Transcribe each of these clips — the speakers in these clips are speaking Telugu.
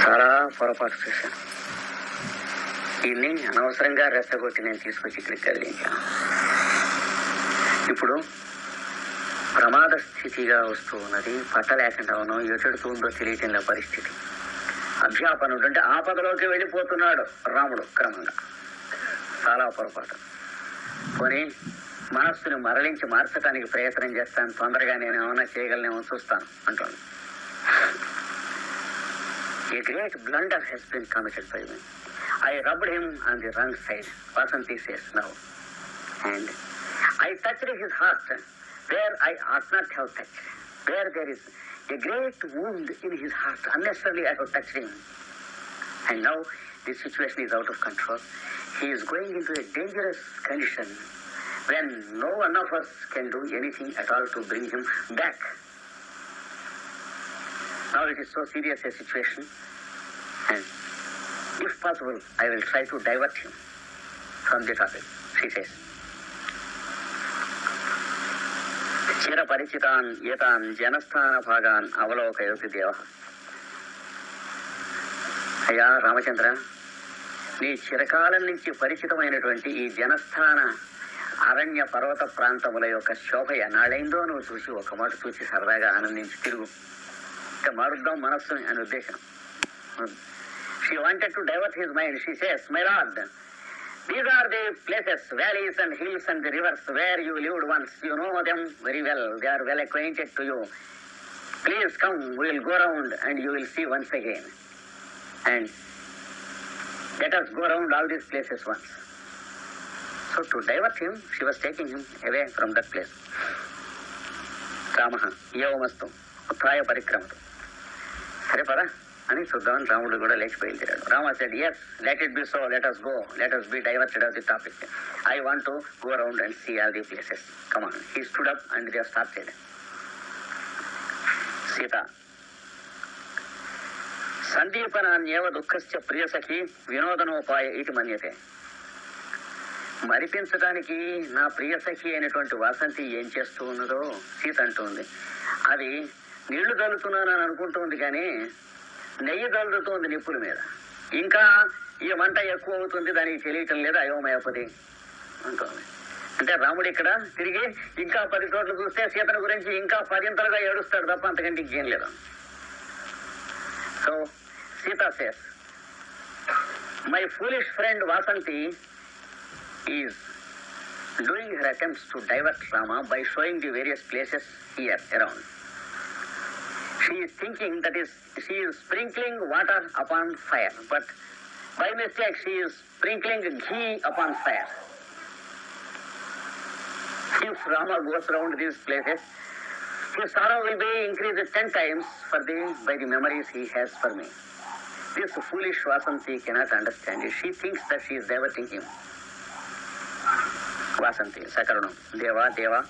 చాలా పొరపాటు చేశాను దీన్ని అనవసరంగా రెచ్చగొట్టి నేను తీసుకొచ్చి ఇక్కడికి కదిలించాను ఇప్పుడు ప్రమాద స్థితిగా వస్తూ ఉన్నది పట్టలేకుండా ఉన్నాం ఎటుడుతూ ఉందో తెలియటం లే పరిస్థితి. అభ్యాపనుడు అంటే ఆపదలోకి వెళ్ళిపోతున్నాడు రాముడు క్రమంగా. చాలా పొరపాటు. పోనీ మనస్సును మరలించి మార్చడానికి ప్రయత్నం చేస్తాను. తొందరగా నేను ఏమైనా చేయగలనేమో చూస్తాను అంటాను A great blunder has been committed by me. I rubbed him on the wrong side, Vasanti says now. And I touched his heart where I ought not have touched. Where there is a great wound in his heart, unnecessarily I have touched him. And now the situation is out of control. He is going into a dangerous condition when no one of us can do anything at all to bring him back. Now it is so serious a situation, and if possible, I will try to divert him from the topic, she says. చిరపరిచితాన్ ఏతాన్ జనస్థాన భాగాన్ అవలోకయోతి దేవ అయ్యా రామచంద్ర నీ చిరకాలం నుంచి పరిచితమైనటువంటి ఈ జనస్థాన అరణ్య పర్వత ప్రాంతముల యొక్క శోభ ఎన్నాళ్ళైందో నువ్వు చూసి ఒక మాట చూసి సరదాగా ఆనందించి తిరుగు. ఇక మారుద్దాం మనస్సుని అని ఉద్దేశం she wanted to divert his mind she says my lord these are the places valleys and hills and the rivers where you lived once you know them very well they are well acquainted to you please come will go round and you will see once again and let us go around all these places once. So to divert him, she was taking him away from that place. Rama ఏవమస్తు ఉత్థాయ పరిక్రమతో సరే పదా. అని చూద్దామని రాముడు కూడా లేచి బయలుదేరాడు. Rama said yes let it be so let us go let us be diverted off the topic I want to go around and see all the places come on he stood up and they started Sita సందీపనాన్యేవ దుఃఖస్య ప్రియసఖి వినోదనోపాయ ఇటు మన్యతే. మరిపించడానికి నా ప్రియసఖి అయినటువంటి వాసంతి ఏం చేస్తూ ఉన్నదో సీత అంటుంది అది నీళ్ళు చల్లుతున్నానని అనుకుంటుంది కానీ నెయ్యి చల్లుతుంది నిప్పుల మీద. ఇంకా ఈ మంట ఎక్కువ అవుతుంది దానికి తెలియటం లేదు అయోమయపది అంటుంది. అంటే రాముడు ఇక్కడ తిరిగి ఇంకా పది చోట్ల చూస్తే సీతను గురించి ఇంకా పదింతలుగా ఏడుస్తాడు తప్ప అంతకంటే ఇంకేం లేదు. So Sita says my foolish friend Vasanti is doing her attempts to divert Rama by showing the various places here around she is thinking that is, she is sprinkling water upon fire. But by mistake, she is sprinkling ghee upon fire. If Rama goes around these places, his sorrow will be increased ten times for the, by the memories he has for me. This foolish Vasanti cannot understand it. She thinks that she is diverting him. Vasanti, Sakaranam, Deva, Deva.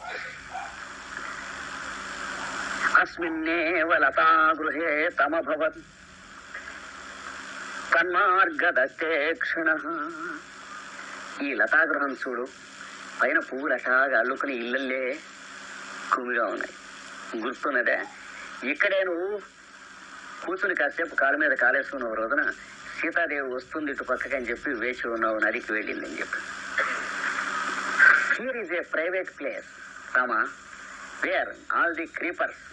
अस्मिन्नेव लतागृहे तमभवत् తన్మార్గదత్తే క్షణ ఈ లతాగృహం చూడు పైన పువ్వులు అటాగా అల్లుకుని ఇళ్ళల్లే కుమిగా ఉన్నాయి గుర్తున్నదే ఇక్కడే నువ్వు కూర్చుని కాసేపు కాలు మీద కాలేసుకున్న ఓ రోజున సీతాదేవి వస్తుంది ఇటు పక్కకి అని చెప్పి వేచి ఉన్నావు నదికి వెళ్ళింది అని చెప్పి here is a private place Rama where all the creepers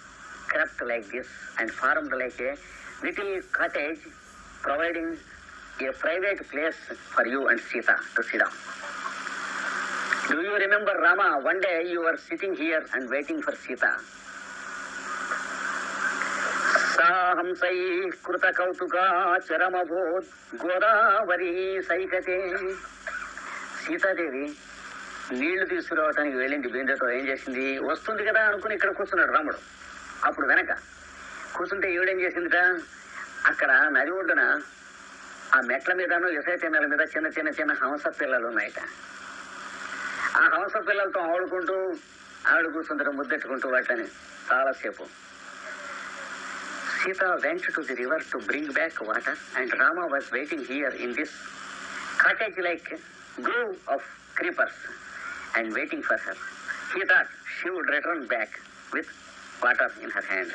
crept like this and formed like a little cottage providing a private place for you and Sita to sit down. Do you remember Rama? One day you were sitting here and waiting for Sita. సాహంసై కృత కౌతుకా చరమభూత్ గోదావరి సైకతే సీతాదేవి నీళ్ళు తీసుకురావటానికి వెళ్ళింది బిందెతో ఏం చేసింది వస్తుంది కదా అనుకుని ఇక్కడ కూర్చున్నాడు రాముడు అప్పుడు వెనక కూర్చుంటే ఈవిడేం చేసిందిట? అక్కడ నది ఒడ్డున ఆ మెట్ల మీదను ఇసై తిన్నెల మీద చిన్న చిన్న చిన్న హంస పిల్లలు ఉన్నాయట ఆ హంస పిల్లలతో ఆడుకుంటూ ఆవిడ కూర్చుంటారు ముద్దెట్టుకుంటూ వాటిని చాలాసేపు. Sita went to the river to bring back water and Rama was waiting here in this cottage like grove of creepers and waiting for her he thought she would return back with part in her hand.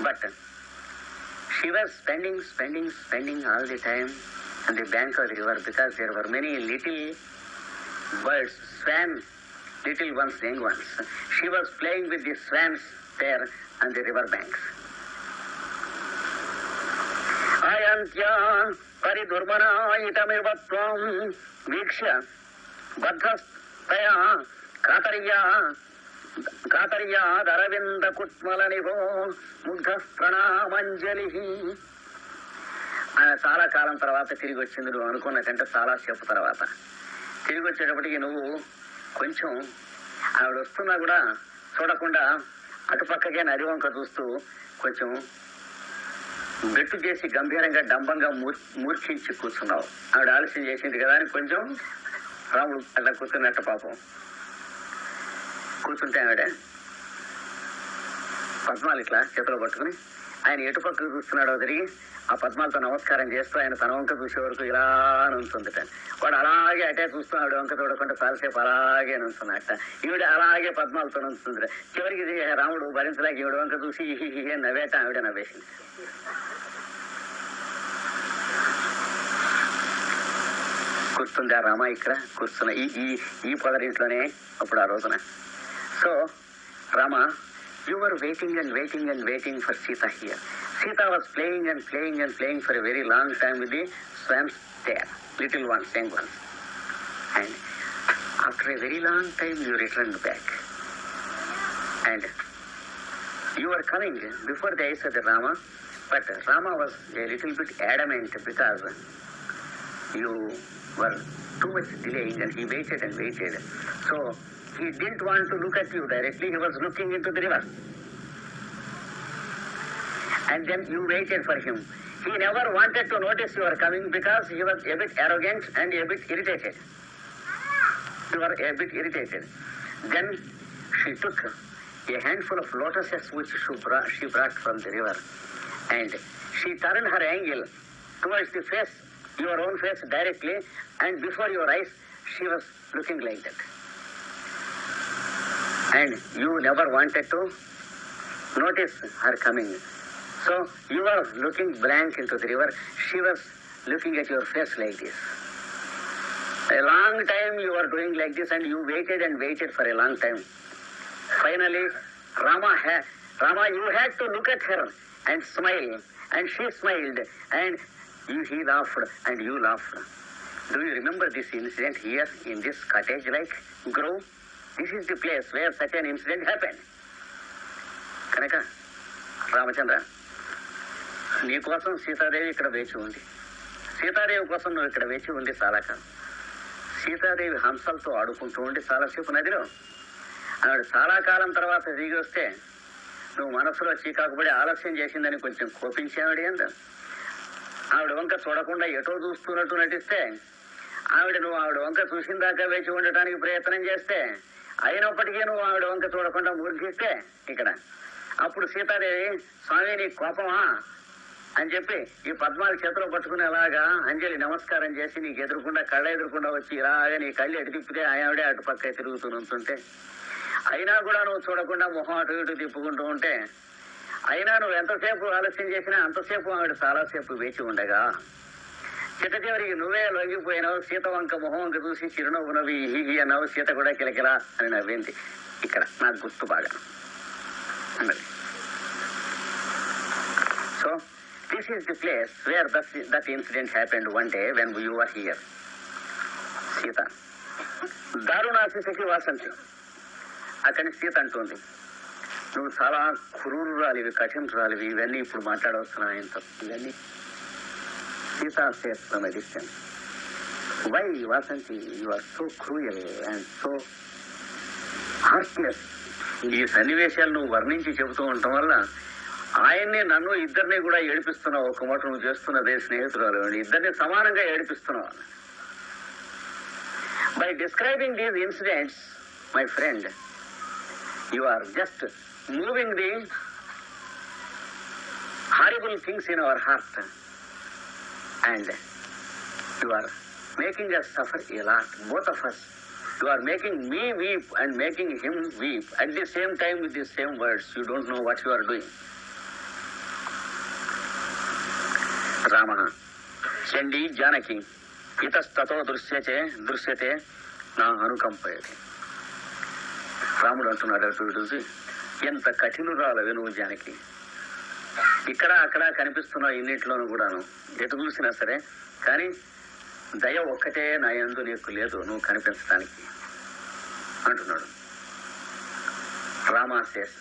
But she was spending, spending, spending all the time on the bank of the river because there were many little birds, swans, little ones, young ones. She was playing with the swans there on the river banks. अयन्त्या परिदुर्मनायितमिव त्वां కాతర్యాదరవింద కుట్మల ముగ్ధ ప్రణామంజలి ఆయన చాలా కాలం తర్వాత తిరిగి వచ్చింది నువ్వు అనుకున్నకంటే చాలా సేపు తర్వాత. తిరిగి వచ్చేటప్పటికి నువ్వు కొంచెం ఆవిడ వస్తున్నా కూడా చూడకుండా అటుపక్కకే నది వంక చూస్తూ కొంచెం బెట్టు చేసి గంభీరంగా డంబంగా మూర్ మూర్ఛించి కూర్చున్నావు. ఆవిడ ఆలస్యం చేసింది కదా అని కొంచెం రాముడు అట్లా కూర్చున్నట్టు పాపం. కూర్చుంటే ఆవిడ. పద్మాలు ఇట్లా చేతిలో పట్టుకుని ఆయన ఎటు పక్కకు చూస్తున్నాడో తిరిగి ఆ పద్మాలతో నమస్కారం చేస్తూ ఆయన తన వంక చూసే వరకు ఇలా నుంచుందిట వాడు అలాగే అటే చూస్తున్నాడు వంక చూడకుండా చాలాసేపు అలాగే నుంచున్నట్ట ఈవిడ అలాగే పద్మాలతో నుంచుందిట. చివరికి ఇది రాముడు భరించలేక ఈవిడ వంక చూసి నవ్వేట ఆవిడ నవ్వేసింది. కూర్చుంది ఆ రామ ఇక్కడ? కూర్చున్న ఈ ఈ ఈ పొదరింట్లోనే అప్పుడు ఆ రోజున. So, Rama, you were waiting and waiting and waiting for Sita here. Sita was playing and playing and playing for a very long time with the swans there, little ones, young ones. And after a very long time, you returned back. And you were coming before the eyes of the Rama, but Rama was a little bit adamant because you were too much delaying and he waited and waited. So he didn't want to look at you directly, he was looking into the river. And then you waited for him. He never wanted to notice you were coming because he was a bit arrogant and a bit irritated. You were a bit irritated. Then she took a handful of lotuses which she brought, she brought from the river and she turned her angle towards the face, your own face directly, and before your eyes, she was looking like that. And you never wanted to notice her coming. So you were looking blank into the river, she was looking at your face like this. A long time you were doing like this, and you waited and waited for a long time. Finally, Rama, ha- Rama, you had to look at her and smile, and she smiled, and he laughed, and you laughed. Do you remember this incident here in this cottage-like grove? This is the place where such an incident happen కనుక రామచంద్ర నీకోసం సీతాదేవి ఇక్కడ వేచి ఉంది. సీతాదేవి కోసం నువ్వు ఇక్కడ వేచి ఉంది చాలా కాలం. సీతాదేవి హంసలతో ఆడుకుంటూ ఉండి చాలాసేపు నదిలో. ఆవిడ చాలా కాలం తర్వాత దిగి వస్తే నువ్వు మనసులో చీకాకుపడి ఆలస్యం చేసిందని కొంచెం కోపించావిడ అంద. ఆవిడ వంక చూడకుండా ఎటో చూస్తున్నట్టు నటిస్తే ఆవిడ నువ్వు ఆవిడ వంక చూసిన దాకా వేచి ఉండటానికి ప్రయత్నం చేస్తే అయినప్పటికీ నువ్వు ఆవిడ వంక చూడకుండా మూర్ఖిస్తే ఇక్కడ. అప్పుడు సీతాదేవి స్వామి నీ కోపమా? అని చెప్పి ఈ పద్మాలు చేతిలో పట్టుకుని అలాగా అంజలి నమస్కారం చేసి నీకు ఎదురుకుండా కళ్ళ ఎదురుకుండా వచ్చి ఇలాగా నీ కళ్ళు ఎటు తిప్పితే ఆవిడే అటు పక్క తిరుగుతూ ఉంటుంటే అయినా కూడా నువ్వు చూడకుండా మొహం అటు ఇటు తిప్పుకుంటూ ఉంటే అయినా నువ్వు ఎంతసేపు ఆలస్యం చేసినా అంతసేపు ఆవిడ చాలాసేపు వేచి ఉండగా చిట్ట నువ్వే లొంగిపోయినావు. సీత వంక మొహం వంక చూసి చిరునవ్వు నవ్వి హీ అన్నావు. సీత కూడా కిలకిలా అని నవ్వింది. ఇక్కడ నాకు గుర్తు బాగా. అన్నది. So this is the place where that that incident happened one day when you are here Sita. దారుణాశిసకి Vasanti. అక్కడి సీత అంటుంది. నువ్వు చాలా క్రూరురాలివి కఠినరాలివి. ఇవన్నీ ఇప్పుడు మాట్లాడవస్తున్నా ఆయనతో ఇవన్నీ Sita says from why Vasanti your so cruel and so harshness ఈ సన్నివేశాలు నువ్వు వర్ణించి చెబుతూ ఉండటం వల్ల ఆయన్ని నన్ను ఇద్దరిని కూడా ఏడిపిస్తున్నావు. ఒక మాట నువ్వు చేస్తున్నదే స్నేహితురాలు. ఇద్దరిని సమానంగా ఏడిపిస్తున్నావు. By describing these incidents my friend you are just moving the horrible things in our heart and you are making us suffer a lot, both of us. You are making me weep and making him weep at the same time with the same words. You don't know what you are doing. Rama Chandi Janaki ఇతస్తతో దృశ్యతే దృశ్యతే నా అనుకంపయతి రాముడు అంటున్నాడు అటు ఇటు చూసి ఎంత కఠినురాలవి నువ్వు జానకి ఇక్కడ అక్కడ కనిపిస్తున్న ఇన్నింటిలోనూ కూడాను. ఎటు చూసినా సరే. కానీ దయ ఒక్కటే నా ఎందు నీకు లేదు నువ్వు కనిపించడానికి అంటున్నాడు. Rama says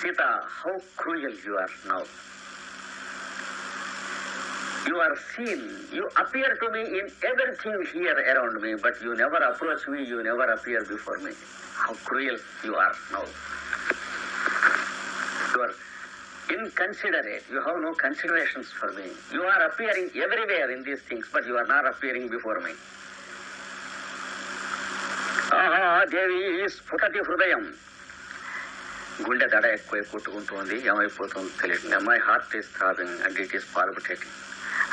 Sita how cruel you are now you are seen you appear to me in everything here around me but you never approach me you never appear before me how cruel you are now you are inconsiderate you have no considerations for me you are appearing everywhere in these things but you are not appearing before my ఆహా దేవి స్ఫుటతి హృదయం. గుండె దడ ఎక్కువ కొట్టుకుంటుంది ఏమైపోతుందో తెలియదు my heart is throbbing and it is palpitating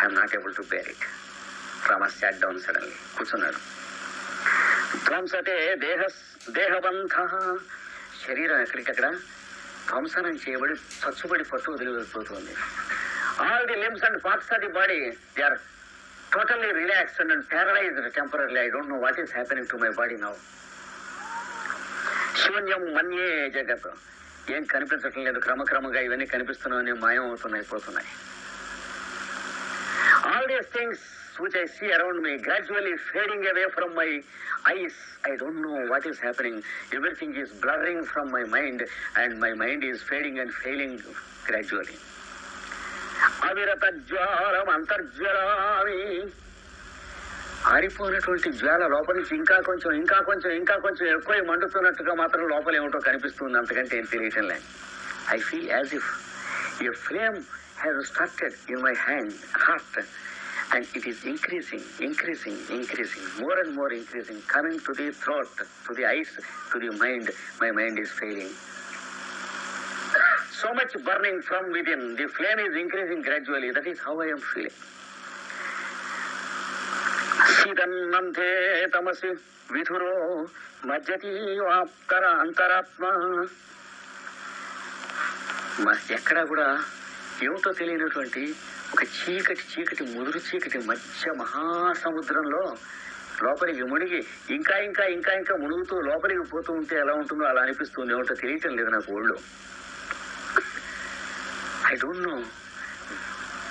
I'm not able to bear it from a set down suddenly కూర్చున్నాడు. ధ్వంసతే దేహ దేహబంధ. శరీరం ఎక్కడికక్కడ ధ్వంసనం చేయబడి చచ్చుబడి పట్టు వదిలిపోతుంది all the limbs and parts of the body they are totally relaxed and paralysed temporary I don't know what is happening to my body now శూన్యం మన్యే జగత్. ఏం కనిపించటం లేదు క్రమక్రమంగా ఇవన్నీ కనిపిస్తున్నాయని మాయం అవుతున్నాయి పోతున్నాయి. All these things which I see around me gradually fading away from my eyes. I don't know what is happening. Everything is blurring from my mind and my mind is fading and failing gradually. అవిరత జ్వాలం అంతర్జ్వలామి ఆరిపోయినటువంటి జ్వాల లోపల నుంచి ఇంకా కొంచెం ఇంకా కొంచెం ఇంకా కొంచెం ఎక్కువ మండుతున్నట్టుగా మాత్రం లోపల ఏమిటో కనిపిస్తుంది అంతకంటే ఏం తెలియటం లేదు I feel as if a flame has started in my hand heart and it is increasing, increasing, increasing, more and more increasing, coming to the throat, to the eyes, to the mind. My mind is failing. So much burning from within. The flame is increasing gradually. That is how I am feeling. సిదన్నంతే తమసి విధురో మజ్జతి అంతరాత్మ మ- ఎక్కడా కూడా ఏమిటో తెలియనటువంటి ఒక చీకటి చీకటి ముదురు చీకటి మధ్య మహాసముద్రంలో లోపలికి మునిగి ఇంకా ఇంకా ఇంకా ఇంకా మునుగుతూ లోపలికి పోతూ ఉంటే ఎలా ఉంటుందో అలా అనిపిస్తుంది ఏమిటో తెలియటం లేదు నాకు ఒళ్ళు. I don't know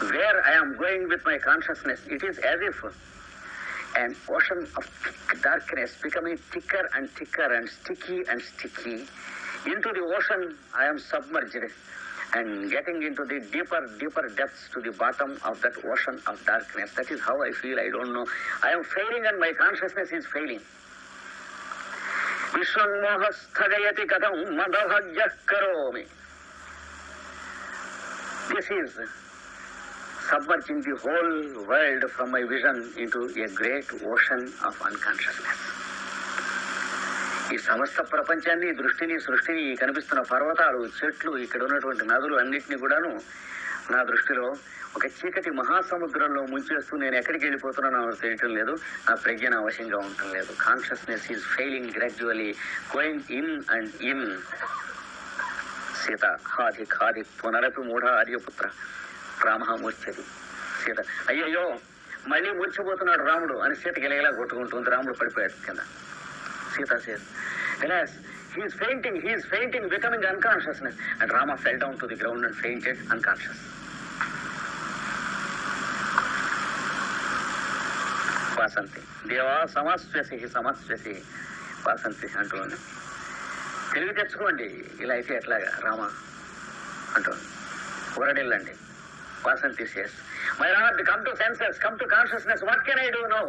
where I'm going with my consciousness it is as if an ocean of thick darkness becoming thicker and thicker and sticky and sticky. Into the ocean, I am submerged. and getting into the deeper, deeper depths to the bottom of that ocean of darkness. That is how I feel. I don't know. I am failing and my consciousness is failing. This is submerging the whole world from my vision into a great ocean of unconsciousness. ఈ సమస్త ప్రపంచాన్ని దృష్టిని సృష్టిని ఈ కనిపిస్తున్న పర్వతాలు చెట్లు ఇక్కడ ఉన్నటువంటి నదులు అన్నిటినీ కూడాను నా దృష్టిలో ఒక చీకటి మహాసముద్రంలో ముంచేస్తూ నేను ఎక్కడికి వెళ్ళిపోతున్నానో నాకు తెలియటం లేదు. నా ప్రజ్ఞ నా వశంగా ఉండటం లేదు. Consciousness is failing gradually going in and in Sita హాది ఖాది పునరపి మూఢ ఆర్యపుత్ర. రామ మూర్ఛది సీత అయ్యయ్యో మళ్ళీ మూర్చిపోతున్నాడు రాముడు అని సీత గెలగలా కొట్టుకుంటుంది రాముడు పడిపోయాడు కింద. Sita says. Alas, he is fainting, he is fainting, becoming unconsciousness. And Rama fell down to the ground and fainted unconscious. Vasanthi దేవా సమస్వసి సమస్వసి వాసంతి అంటూ ఉంది తెలివి తెచ్చుకోండి. ఇలా అయితే ఎట్లాగా? రామ అంటూ ఊరడిల్లండి. Vasanti says my Rama come to senses come to consciousness what can I do no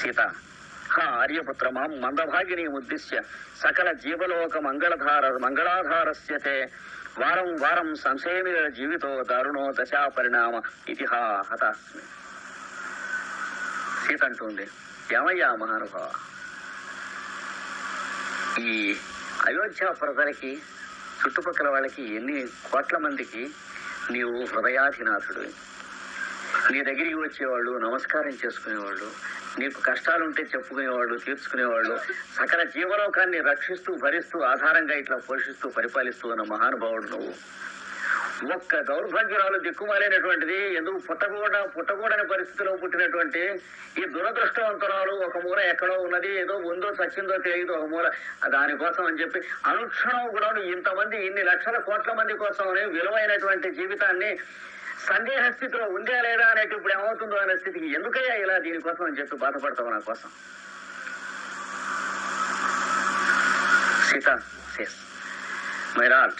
Sita. హా ఆర్యపుత్ర మందభాగిని ఉద్దిశ్య. సకల జీవలోక మంగళధార మంగళాధారస్యతే వారం వారం సంశయమిల జీవితో దారుణో దశా పరిణామ ఇతిహా హతాస్మి సీత అంటుంది ఏమయ్యా మహానుభావ? ఈ అయోధ్య ప్రజలకి చుట్టుపక్కల వాళ్ళకి ఎన్ని కోట్ల మందికి నీవు హృదయాధినాథుడు నీ దగ్గరికి వచ్చేవాళ్ళు నమస్కారం చేసుకునేవాళ్ళు నీకు కష్టాలుంటే చెప్పుకునేవాళ్ళు తీర్చుకునేవాళ్ళు. సకల జీవలోకాన్ని రక్షిస్తూ భరిస్తూ ఆధారంగా ఇట్లా పోషిస్తూ పరిపాలిస్తూ ఉన్న మహానుభావుడు నువ్వు. ఒక్క దౌర్భాగ్యురాలు దిక్కుమాలైనటువంటిది ఎందుకు పుట్టకూడ పుట్టకూడని పరిస్థితిలో పుట్టినటువంటి ఈ దురదృష్టవంతురాలు ఒక మూల ఎక్కడో ఉన్నది ఏదో ఉందో సచ్చిందో తెలియదు ఒక మూల. దానికోసం అని చెప్పి అనుక్షణం కూడా ఇంతమంది ఇన్ని లక్షల కోట్ల మంది కోసం విలువైనటువంటి జీవితాన్ని సందేహ స్థితిలో ఉందా లేదా అనేది ఇప్పుడు ఏమవుతుందో అనే స్థితికి ఎందుకయ్యా ఇలా దీనికోసం అని చెప్పి బాధపడతావు నా కోసం Sita says, My Lord,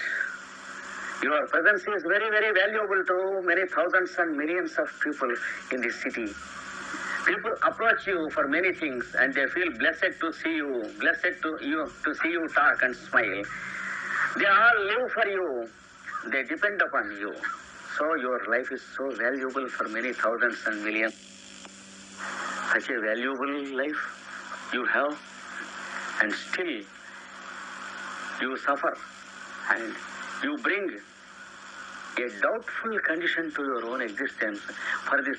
your presence is very, very valuable to many thousands and millions of people in this city. People approach you for many things and they feel blessed to see you, blessed to you to see you talk and smile. They all live for you. They depend upon you. So your life is so valuable for many thousands and millions. Such a valuable life you have and still you suffer and you bring a doubtful condition to your own existence for the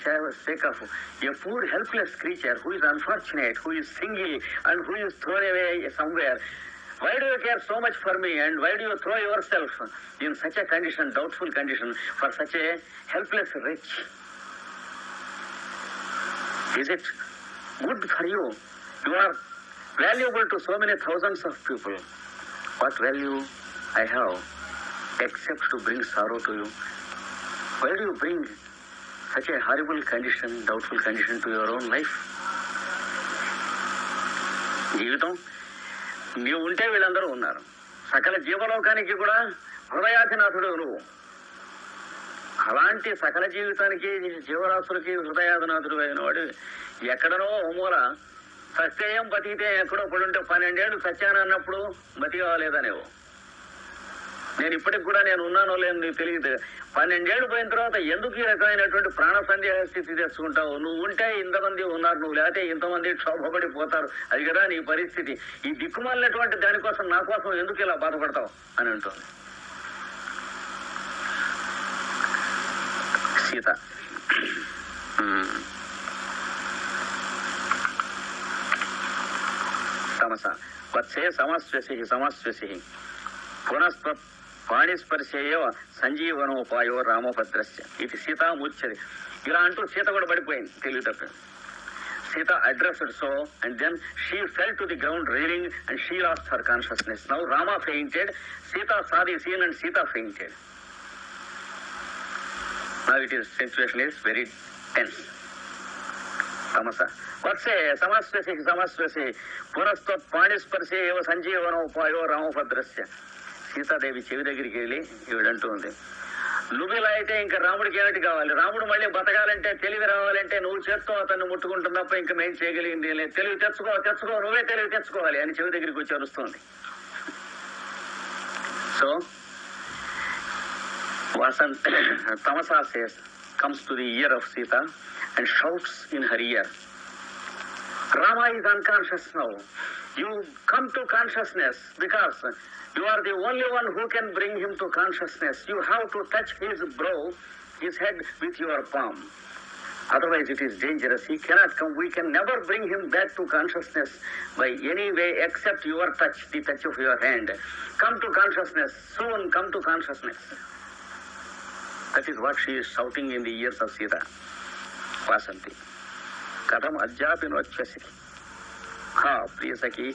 sake of a poor helpless creature who is unfortunate, who is single and who is thrown away somewhere. Why do you care so much for me and why do you throw yourself in such a condition, doubtful condition, for such a helpless wretch? Is it good for you? You are valuable to so many thousands of people. What value I have except to bring sorrow to you? Why do you bring such a horrible condition, doubtful condition to your own life? ജീവിതം నీవు ఉంటే వీళ్ళందరూ ఉన్నారు. సకల జీవలోకానికి కూడా హృదయాధినాథుడు నువ్వు. అలాంటి సకల జీవితానికి జీవరాశులకి హృదయాధినాథుడు అయిన వాడు ఎక్కడనో మూల సత్యయం బతికితే ఎక్కడో పడుంటే పన్నెండేళ్ళు సత్యాన్ని అన్నప్పుడు బతికవలేదనేవు నేను ఇప్పటికి కూడా నేను ఉన్నానో లేదో నీకు తెలియదు. పన్నెండేళ్ళు పోయిన తర్వాత ఎందుకు ఈ రకమైనటువంటి ప్రాణ సందేహ స్థితి తెచ్చుకుంటావు? నువ్వు ఉంటే ఇంతమంది ఉన్నారు నువ్వు లేకపోతే ఇంతమంది క్షోభపడిపోతారు. అది కదా నీ పరిస్థితి. ఈ దిక్కుమాలినటువంటి దానికోసం నా కోసం ఎందుకు ఇలా బాధపడతావు? అని అంటుంది. సీత. తమస. వత్సే సమస్వసి సమస్వసి పునస్త్వ పాణిస్పర్శేయవ సంజీవనోపాయో రామభద్రస్య ఇది సీత ముచ్చది ఇలా అంటూ సీత కూడా పడిపోయింది తెలియటప్పుడు Sita addressed so and then she fell to the ground reeling and she lost her consciousness now Rama fainted Sita saw seen and Sita fainted now it is situation is very tense తమస. వత్సే సమస్వసి సమస్వసి పునస్తో పాణిస్పర్శే ఏవ సంజీవనోపాయో రామభద్రస్య. సీతాదేవి చెవి దగ్గరికి వెళ్ళి ఈవిడంటూ ఉంది నువ్వు ఇలా అయితే ఇంకా రాముడికి ఏమిటి కావాలి? రాముడు మళ్ళీ బతకాలంటే తెలివి రావాలంటే నువ్వు చేస్తూ అతన్ని ముట్టుకుంటున్న తప్ప ఇంకా మేము చేయగలిగింది లేదు. తెలివి తెచ్చుకో తెచ్చుకో నువ్వే తెలివి తెచ్చుకోవాలి అని చెవి దగ్గరికి వచ్చి అరుస్తుంది. So Vasant Tamasa says comes to the ear of Sita and shouts in her ear Rama is unconscious now You come to consciousness because you are the only one who can bring him to consciousness. You have to touch his brow, his head with your palm. Otherwise, it is dangerous. He cannot come. We can never bring him back to consciousness by any way except your touch, the touch of your hand. Come to consciousness. Soon come to consciousness. That is what she is shouting in the ears of Sita. Vasanti. Katam adjapin vachyasi. హా ప్రియసఖి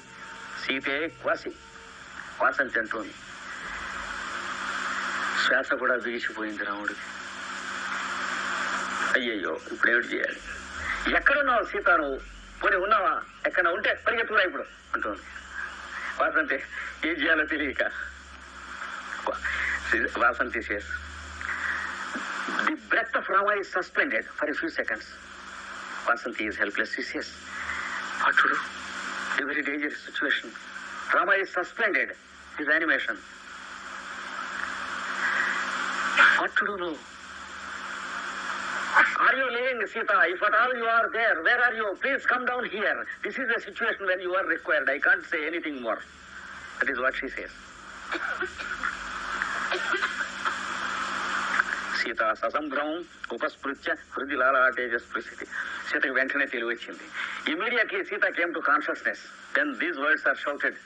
సీతే క్వాసి వాసంతి అంటోంది శ్వాస కూడా బిగిసిపోయింది రాముడికి అయ్యయ్యో ఇప్పుడు ఏమిటి చేయాలి ఎక్కడున్నావు సీత నువ్వు పోనీ ఉన్నావా ఎక్కడ ఉంటే పరిగెత్తురా ఇప్పుడు అంటుంది వాసంతి ఏం చేయాలో తెలియక Vasanti says the breath of Rama is suspended for few seconds Vasanti Vasanti helpless helpless. She? A very dangerous situation. Rama is suspended. His animation. What to do now? Are you living, Sita? If at all you are there, where are you? Please come down here. This is a situation when you are required. I can't say anything more. That is what she says. Sita ససంభ్రం ఉపస్పృత్య హృది లాలాటేజ స్పృశితి సీతకు వెంటనే తెలివి వచ్చింది. Immediately Sita came to consciousness then these words are shouted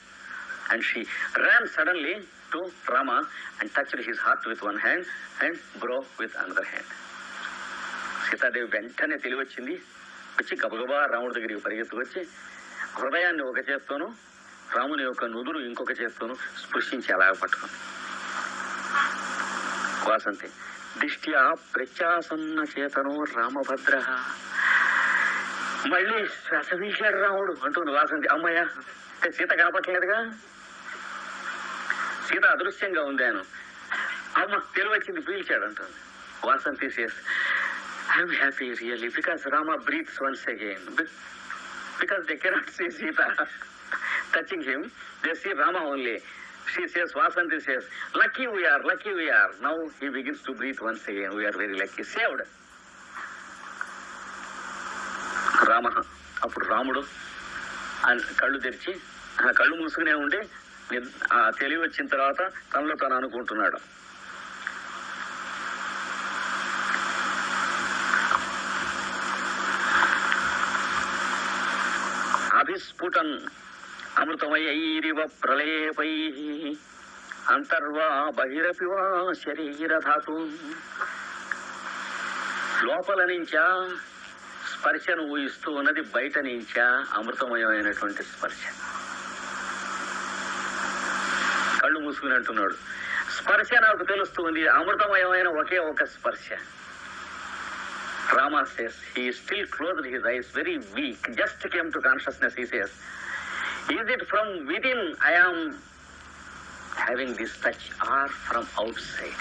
and she ran suddenly to Rama and touch his heart with one hand and brow with another hand Sitadevi వెంటనే తెలివి వచ్చింది. వచ్చి గబగబా రాముడి దగ్గరికి పరిగెత్తుకొచ్చి హృదయాన్ని ఒక చేత్తోను రాముని యొక్క నుదురు ఇంకొక చేత్తోను స్పృశించి అలాగ పట్టుకుంది. వాసంతి. దిష్ట్యా ప్రత్యాసన్న చేతను రామభద్ర. మళ్ళీ శ్వాస తీశాడు రాముడు అంటుంది వాసంతి అమ్మయ్య సీత కనపట్లేదుగా సీత అదృశ్యంగా ఉంది ఆయన. అమ్మ తెలివచ్చింది పీల్చాడు అంటుంది. Vasanti says I'm happy really because Rama breathes once again because they cannot see Sita touching him they see Rama only she says vasanti says lucky we are lucky we are now he begins to breathe once again we are very lucky saved Rama అప్పుడు రాముడు ఆయన కళ్ళు తెరిచి ఆ కళ్ళు మూసుకునే ఉండి నిద్- ఆ తెలివి వచ్చిన తర్వాత తనలో తను అనుకుంటున్నాడు అభిస్ఫుటన్ అమృతమయైరివ ప్రళయపై అంతర్వా బహిరపి వా శరీరధాతు. లోపల నుంచా స్పర్శను ఊహిస్తూ ఉన్నది బయట నుంచా అమృతమయమైనటువంటి స్పర్శ. కళ్ళు మూసుకుని అంటున్నాడు స్పర్శ నాకు తెలుస్తుంది అమృతమయమైన ఒకే ఒక స్పర్శ. Rama says he still closed his eyes, very weak, just came to consciousness, he says. Is it from within I am having this touch or from outside?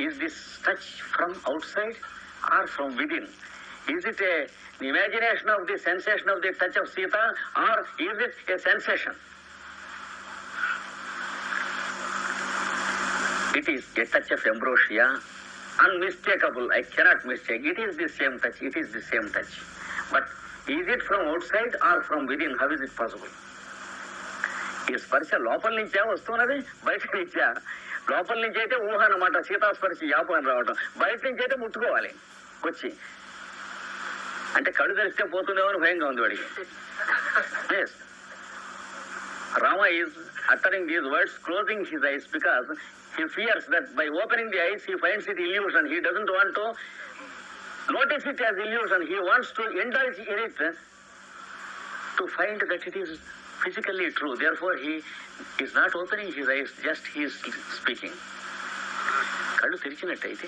Is this touch from outside or from within? Is it a, imagination of the sensation of the touch of Sita or is it a sensation? It is a touch of ambrosia, unmistakable. I cannot mistake. It is the same touch. It is the same touch. But is it from outside or from within how is it possible ఈ స్పర్శ లోపల నుంచే వస్తున్నది? బయట నుంచా? లోపల నుంచి అయితే ఊహ అనమాట సీతాస్పర్శ యాపం రావటం. బయట నుంచి అయితే ముట్టుకోవాలి. వచ్చి. అంటే కళ్ళు తెలిస్తే పోతుందేమో అని భయంగా ఉంది వాడికి. Please Rama is uttering these words closing his eyes because he fears that by opening the eyes he finds it illusion he doesn't want notice it as illusion. He wants to indulge in it to find that it is physically true. Therefore, he is not opening his eyes, just he is speaking. కళ్ళు తెరిచినట్టయితే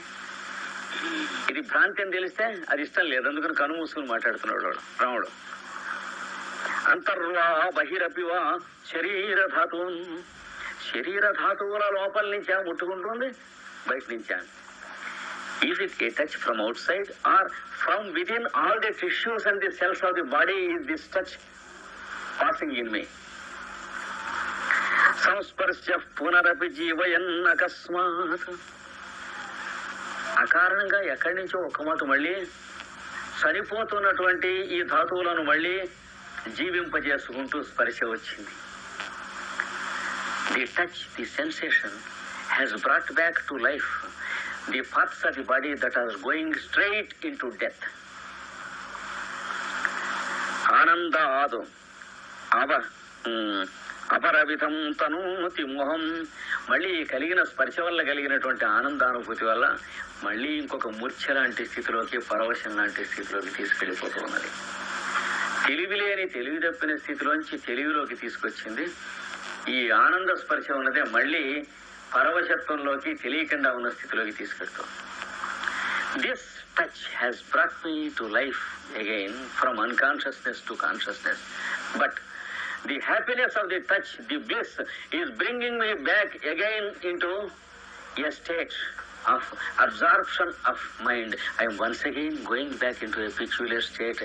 ఇది భ్రాంతి అని తెలిస్తే అది ఇష్టం లేదు అందుకని కను మూసుకుని మాట్లాడుతున్నాడు వాడు, రాముడు అంతర్వా బహిరపివా శరీర ధాతు శరీర ధాతువుల లోపల నుంచా ముట్టుకుంటుంది బయట నుంచా Is it a touch from out from or from within all the tissues and the cells of the body is this touch passing సంస్పర్శ పునరపి జీవయన్ అకస్మాత్ అకారణంగా ఎక్కడి నుంచో ఒక మాట మళ్ళీ చనిపోతున్నటువంటి ఈ ధాతువులను మళ్ళీ జీవింపజేసుకుంటూ స్పర్శ వచ్చింది. The touch the sensation has brought back to life the parts of the body that are going straight into death ఆనందాదు అవ అపరవితం అపరవిధం తనూతి మోహం మళ్ళీ కలిగిన స్పర్శ వల్ల కలిగినటువంటి ఆనందానుభూతి వల్ల మళ్ళీ ఇంకొక మూర్ఛ లాంటి స్థితిలోకి పరవశం లాంటి స్థితిలోకి తీసుకెళ్ళిపోతూ ఉన్నది. తెలివి లేని తెలివి తప్పిన స్థితిలోంచి తెలివిలోకి తీసుకొచ్చింది. ఈ ఆనంద స్పర్శ ఉన్నదే మళ్ళీ పరవశత్వంలోకి తెలియకుండా ఉన్న స్థితిలోకి తీసుకెళ్తాం. This touch has brought me to life again from unconsciousness to consciousness but the happiness of the touch the bliss is bringing me back again into a state of absorption of mind I'm once again going back into a peculiar state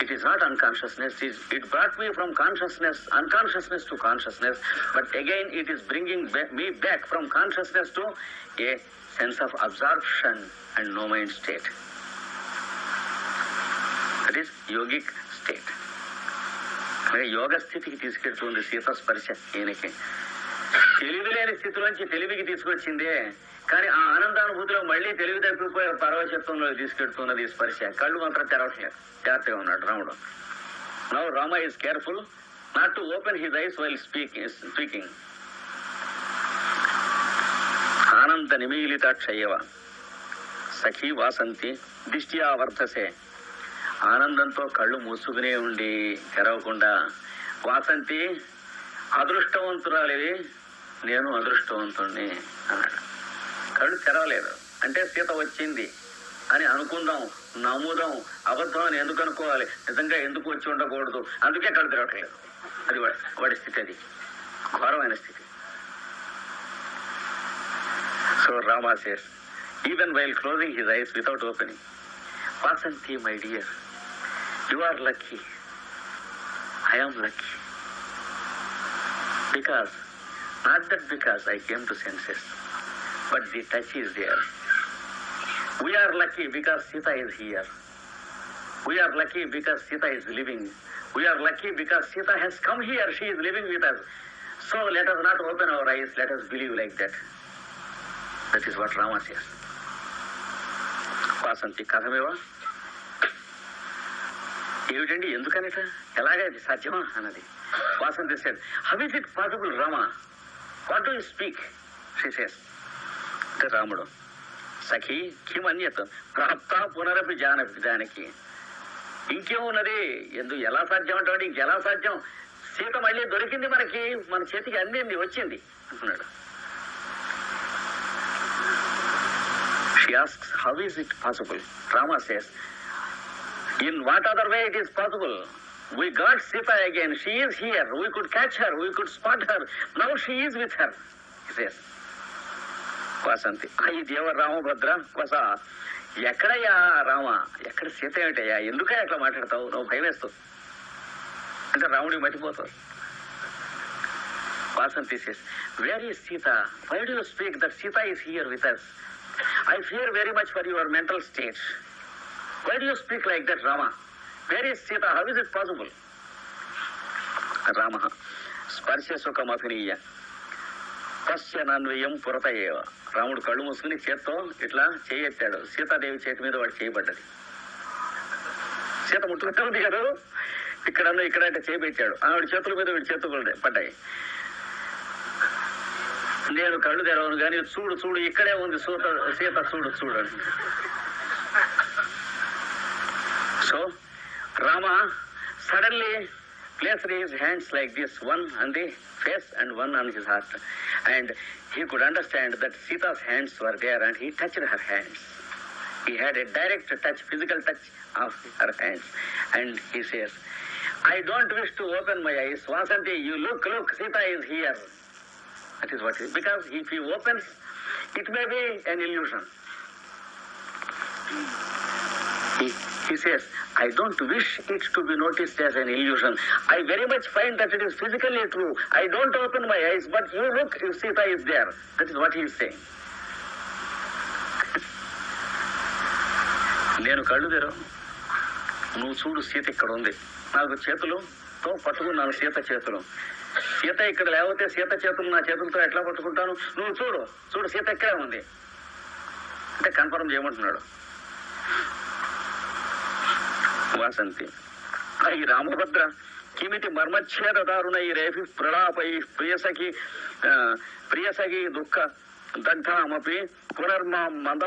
It is not unconsciousness. It, is, it brought me from consciousness, unconsciousness to consciousness. But again, it is bringing me back from consciousness to a sense of absorption and no mind state. That is yogic state. మరి యోగ స్థితికి తీసుకెళ్తుంది సీత స్పర్శ ఈయనకి తెలివి లేని స్థితిలోంచి తెలివికి తీసుకొచ్చిందే కానీ ఆ ఆనందానుభూతిలో మళ్ళీ తెలివి తప్పిపోయే పరవశత్వంలో తీసుకెడుతున్నది స్పర్శ. కళ్ళు మాత్రం తెరవట్లేదు. జాగ్రత్తగా ఉన్నాడు రాముడు. Now Rama is careful not to open his eyes while speaking speaking ఆనంద క్షయవ. సఖీ వాసంతి దిష్ట్యా వర్ధసే. ఆనందంతో కళ్ళు మూసుకునే ఉండి తెరవకుండా వాసంతి అదృష్టవంతురాలివి నేను అదృష్టవంతుణ్ణి అన్నాడు. కళ్ళు తెరవలేదు. అంటే సీత వచ్చింది అని అనుకుందాం నమ్ముదాం అబద్ధం అని ఎందుకు అనుకోవాలి? నిజంగా ఎందుకు వచ్చి ఉండకూడదు? అందుకే కళ్ళు తెరవట్లేదు. అది వాడి వాడి స్థితి అది. ఘోరమైన స్థితి. So Rama says even while closing his eyes without opening Vasanti my dear you are lucky I am lucky because not that because I came to senses but the touch is there. We are lucky because Sita is here. We are lucky because Sita is living. We are lucky because Sita has come here. She is living with us. So let us not open our eyes. Let us believe like that. That is what Rama says. Vasanthi కథమేవా ఏమిటండి ఎందుకనట ఎలాగ ఇది సాధ్యమా అన్నది Vasanthi said how is it possible Rama what do you speak she says రాముడు. సఖి కిమన్యత్ ప్రాప్త పునరపి జాన జానకి ఇంకేమున్నది? ఎందుకు ఎలా సాధ్యం అంటే ఇంకెలా సాధ్యం? సీత మళ్ళీ దొరికింది మనకి. మన చేతికి అందింది వచ్చింది అంటున్నాడు. How is it possible Rama says in what other way it is possible we got Sita again she's here we could catch her we could spot her now she's with her Vasanti ఈ దేవ రామభద్ర కొస ఎక్కడయ్యా రామ? ఎక్కడ సీత ఏమిటయ్యా? ఎందుకయ్యా అట్లా మాట్లాడతావు? నువ్వు భయం వేస్తావు అంటే రాముడికి మర్చిపోతావు Vasanti says where is Sita why do you speak that Sita is here with us I fear very much for your mental state why do you speak like that Rama where is Sita how is it possible Rama స్పర్శ సుఖమధునీయ. తస్య నన్వయం పురత ఏవ. రాముడు కళ్ళు మూసుకుని చేత్తో ఇట్లా చేయెత్తాడు. సీతాదేవి చేతి మీద వాడు చేయబడ్డది. సీత ముట్టుకుంటుంది కదా. ఇక్కడ ఇక్కడ అంటే చేయబెట్టాడు ఆవిడ చేతుల మీద వీడి చేతులు పడ్డాయి నేను కళ్ళు తెరవను కానీ చూడు చూడు ఇక్కడే ఉంది సూత సీత చూడు చూడు so Rama suddenly placed his hands like this, one on the face and one on his heart. And he could understand that Sita's hands were there and he touched her hands. He had a direct touch, physical touch of her hands. And he says, I don't wish to open my eyes. Vasanti, you look, look, Sita is here. That is what is. Because if he opens, it may be an illusion. He, he says, I don't wish it to be noticed as an illusion. I very much find that it is physically true. I don't open my eyes, but you look if Sita is there. That is what he is saying. నేను కళ్ళు తెరు నువ్వు చూడు సీత ఇక్కడ ఉంది నాకు చేతులుతో పట్టుకున్నాను సీత చేతులు సీత ఇక్కడ లేకపోతే సీత చేతులు నా చేతులతో ఎట్లా పట్టుకుంటాను నువ్వు చూడు చూడు సీత ఇక్కడే ఉంది అంటే కన్ఫర్మ్ చేయమంటున్నాడు వాసంతి. అయి రామభద్ర కిమితి మర్మచ్ఛేద దారుణై రేఫి ప్రలాపై ప్రియసఖి ఆ, ప్రియసఖి దుఃఖ దగ్ధామపి పునర్మా మంద.